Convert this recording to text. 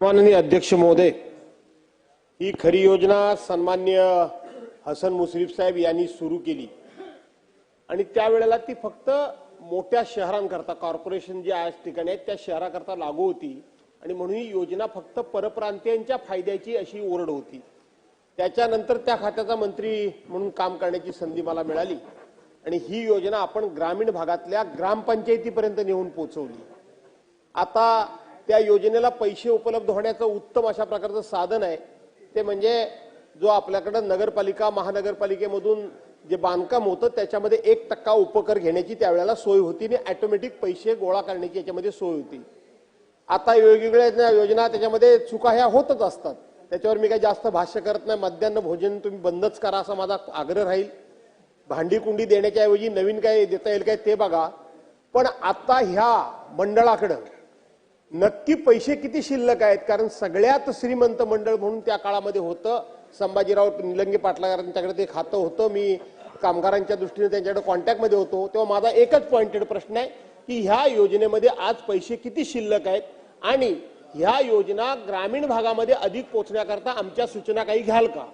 माननीय अध्यक्ष महोदय ही खरी योजना सन्मान्य हसन मुश्रीफ साहेब यांनी सुरू केली. आणि त्यावेळेला ती फक्त मोठ्या शहरांकरता कॉर्पोरेशन जे आज ठिकाणी आहेत त्या शहराकरता लागू होती. आणि म्हणून ही योजना फक्त परप्रांतीयांच्या फायद्याची अशी ओरड होती. त्याच्यानंतर त्या खात्याचा मंत्री म्हणून काम करण्याची संधी मला मिळाली. आणि ही योजना आपण ग्रामीण भागातल्या ग्रामपंचायतीपर्यंत नेऊन पोहोचवली आता त्या योजनेला पैसे उपलब्ध होण्याचं उत्तम अशा प्रकारचं साधन आहे. ते म्हणजे जो आपल्याकडं नगरपालिका महानगरपालिकेमधून जे बांधकाम होतं त्याच्यामध्ये एक टक्का उपकर घेण्याची त्यावेळेला सोय होती आणि ऑटोमॅटिक पैसे गोळा करण्याची याच्यामध्ये सोय होती. आता वेगवेगळ्या योजना त्याच्यामध्ये चुका ह्या होतच असतात. त्याच्यावर मी काही जास्त भाष्य करत नाही. मध्यान्ह भोजन तुम्ही बंदच करा असा माझा आग्रह राहील. भांडी कुंडी देण्याच्या ऐवजी नवीन काय देता येईल काय ते बघा. पण आता ह्या मंडळाकडं नक्की पैसे किती शिल्लक आहेत? कारण सगळ्यात श्रीमंत मंडळ म्हणून त्या काळामध्ये होतं. संभाजीराव निलंगे पाटलांच्याकडे ते खातं होतं. मी कामगारांच्या दृष्टीने त्यांच्याकडे कॉन्टॅक्टमध्ये होतो. तेव्हा माझा एकच पॉइंटेड प्रश्न आहे की ह्या योजनेमध्ये आज पैसे किती शिल्लक आहेत? आणि ह्या योजना ग्रामीण भागामध्ये अधिक पोचण्याकरता आमच्या सूचना काही घ्याल का?